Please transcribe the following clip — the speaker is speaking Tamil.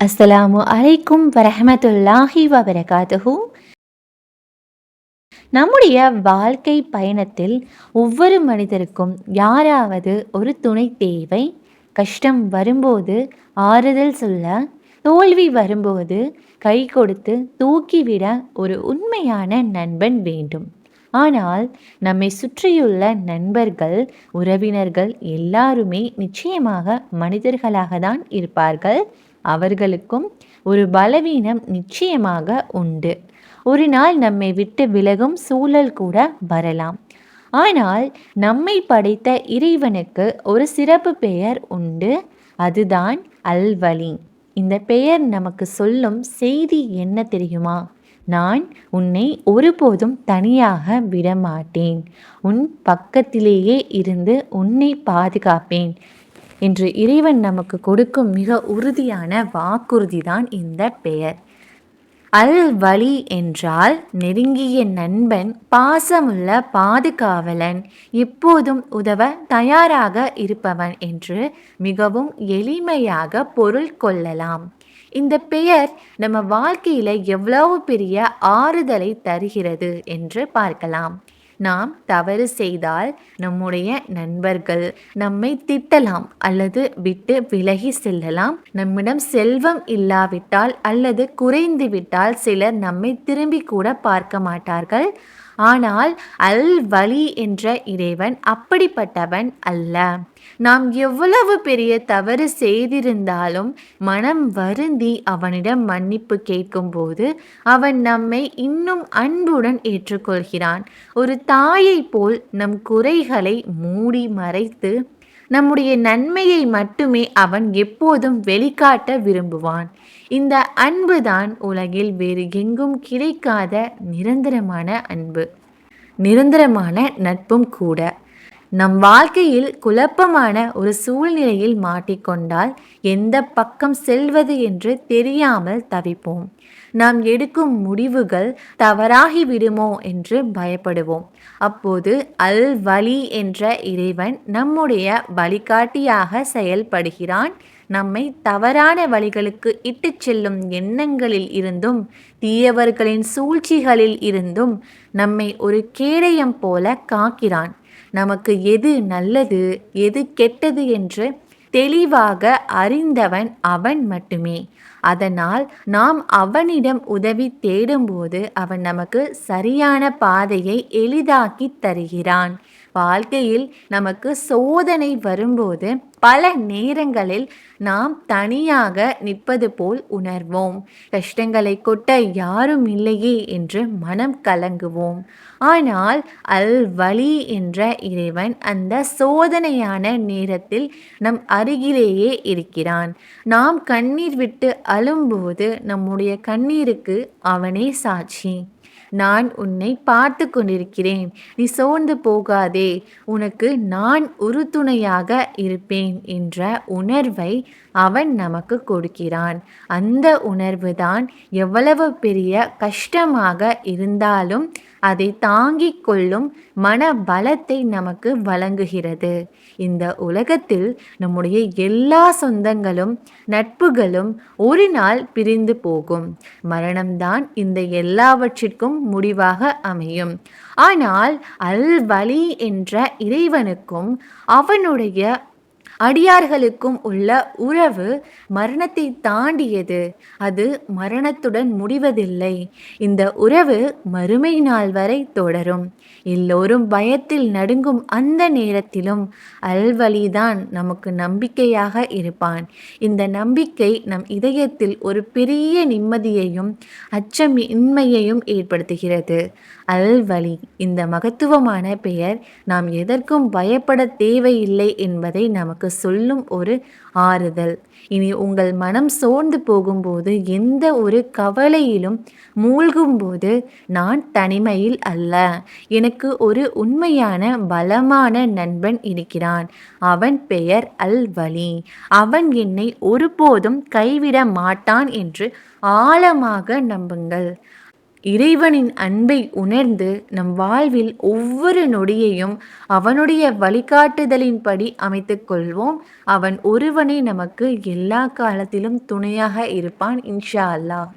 அஸ்ஸலாமு அலைக்கும் வரஹமத்துல்லாஹி வபரகாத்துஹு நம்முடைய வாழ்க்கை பயணத்தில் ஒவ்வொரு மனிதருக்கும் யாராவது ஒரு துணை தேவை கஷ்டம் வரும்போது ஆறுதல் சொல்ல தோல்வி வரும்போது கை கொடுத்து தூக்கிவிட ஒரு உண்மையான நண்பன் வேண்டும். ஆனால் நம்மை சுற்றியுள்ள நண்பர்கள் உறவினர்கள் எல்லாருமே நிச்சயமாக மனிதர்களாக தான் இருப்பார்கள். அவர்களுக்கும் ஒரு பலவீனம் நிச்சயமாக உண்டு. ஒரு நாள் நம்மை விட்டு விலகும் சூழல் கூட வரலாம். ஆனால் நம்மை படைத்த இறைவனுக்கு ஒரு சிறப்பு பெயர் உண்டு. அதுதான் அல்வலி. இந்த பெயர் நமக்கு சொல்லும் செய்தி என்ன தெரியுமா? நான் உன்னை ஒருபோதும் தனியாக விடமாட்டேன். உன் பக்கத்திலேயே இருந்து உன்னை பாதுகாப்பேன். என்று இறைவன் நமக்கு கொடுக்கும் மிக உறுதியான வாக்குறுதி தான் இந்த பெயர். அல் வழி என்றால் நெருங்கிய நண்பன் பாசமுள்ள பாதுகாவலன் எப்போதும் உதவ தயாராக இருப்பவன் என்று மிகவும் எளிமையாக பொருள் கொள்ளலாம். இந்த பெயர் நம்ம வாழ்க்கையில் எவ்வளவு பெரிய ஆறுதலை தருகிறது என்று பார்க்கலாம். நாம் தவறு செய்தால் நம்முடைய நண்பர்கள் நம்மை திட்டலாம் அல்லது விட்டு விலகி செல்லலாம். நம்மிடம் செல்வம் இல்லாவிட்டால் அல்லது குறைந்து விட்டால் சிலர் நம்மை திரும்பி கூட பார்க்க மாட்டார்கள். ஆனால் அல் வலி என்ற இறைவன் அப்படிப்பட்டவன் அல்ல. நாம் எவ்வளவு பெரிய தவறு செய்திருந்தாலும் மனம் வருந்தி அவனிடம் மன்னிப்பு கேட்கும்போது அவன் நம்மை இன்னும் அன்புடன் ஏற்றுக்கொள்கிறான். ஒரு தாயை போல் நம் குறைகளை மூடி மறைத்து நம்முடைய நன்மையை மட்டுமே அவன் எப்போதும் வெளிக்காட்ட விரும்புவான். இந்த அன்புதான் உலகில் வேறு எங்கும் கிடைக்காத நிரந்தரமான அன்பு. நிரந்தரமான நட்பும் கூட. நம் வாழ்க்கையில் குழப்பமான ஒரு சூழ்நிலையில் மாட்டிக்கொண்டால் எந்த பக்கம் செல்வது என்று தெரியாமல் தவிப்போம். நாம் எடுக்கும் முடிவுகள் தவறாகி விடுமோ என்று பயப்படுவோம். அப்போது அல் வலி என்ற இறைவன் நம்முடைய வழிகாட்டியாக செயல்படுகிறான். நம்மை தவறான வழிகளுக்கு இட்டு செல்லும் எண்ணங்களில் இருந்தும் தீயவர்களின் சூழ்ச்சிகளில் இருந்தும் நம்மை ஒரு கேடயம் போல காக்கிறான். நமக்கு எது நல்லது எது கெட்டது என்று தெளிவாக அறிந்தவன் அவன் மட்டுமே. அதனால் நாம் அவனிடம் உதவி தேடும்போது அவன் நமக்கு சரியான பாதையை எளிதாக்கி தருகிறான். வாழ்க்கையில் நமக்கு சோதனை வரும்போது பல நேரங்களில் நாம் தனியாக நிற்பது போல் உணர்வோம். கஷ்டங்களை கொட்ட யாரும் இல்லையே என்று மனம் கலங்குவோம். ஆனால் அல் வழி என்ற இறைவன் அந்த சோதனையான நேரத்தில் நம் அருகிலேயே இருக்கிறான். நாம் கண்ணீர் விட்டு அழும்போது நம்முடைய கண்ணீருக்கு அவனே சாட்சி. நான் உன்னை பார்த்து கொண்டிருக்கிறேன் நீ சோர்ந்து போகாதே. உனக்கு நான் உறுதுணையாக இருப்பேன் என்ற உணர்வை அவன் நமக்கு கொடுக்கிறான். அந்த உணர்வுதான் எவ்வளவு பெரிய கஷ்டமாக இருந்தாலும் அதை தாங்கிக் கொள்ளும் மன பலத்தை நமக்கு வழங்குகிறது. இந்த உலகத்தில் நம்முடைய எல்லா சொந்தங்களும் நட்புகளும் ஒரு நாள் பிரிந்து போகும். மரணம்தான் இந்த எல்லாவற்றிற்கும் முடிவாக அமையும். ஆனால் அல் வலி என்ற இறைவனுக்கும் அவனுடைய அடியார்களுக்கும் உள்ள உறவு மரணத்தை தாண்டியது. அது மரணத்துடன் முடிவதில்லை. இந்த உறவு மறுமை நாள் வரை தொடரும். எல்லோரும் பயத்தில் நடுங்கும் அந்த நேரத்திலும் அல்வலிதான் நமக்கு நம்பிக்கையாக இருப்பான். இந்த நம்பிக்கை நம் இதயத்தில் ஒரு பெரிய நிம்மதியையும் அச்சம் இன்மையையும் ஏற்படுத்துகிறது. அல்வலி இந்த மகத்துவமான பெயர் நாம் எதற்கும் பயப்பட தேவையில்லை என்பதை நமக்கு சொல்லும் ஒரு ஆறுதல். இனி உங்கள் மனம் சோர்ந்து போகும்போது எந்த ஒரு கவலையிலும் மூழ்கும்போது நான் தனிமையில் அல்ல. எனக்கு ஒரு உண்மையான பலமான நண்பன் இருக்கிறான். அவன் பெயர் அல் வலி அவன் என்னை ஒருபோதும் கைவிட மாட்டான் என்று ஆழமாக நம்புங்கள். இறைவனின் அன்பை உணர்ந்து நம் வாழ்வில் ஒவ்வொரு நொடியையும் அவனுடைய வழிகாட்டுதலின்படி அமைத்துக் கொள்வோம். அவன் ஒருவனே நமக்கு எல்லா காலத்திலும் துணையாக இருப்பான் இன்ஷா அல்லாஹ்.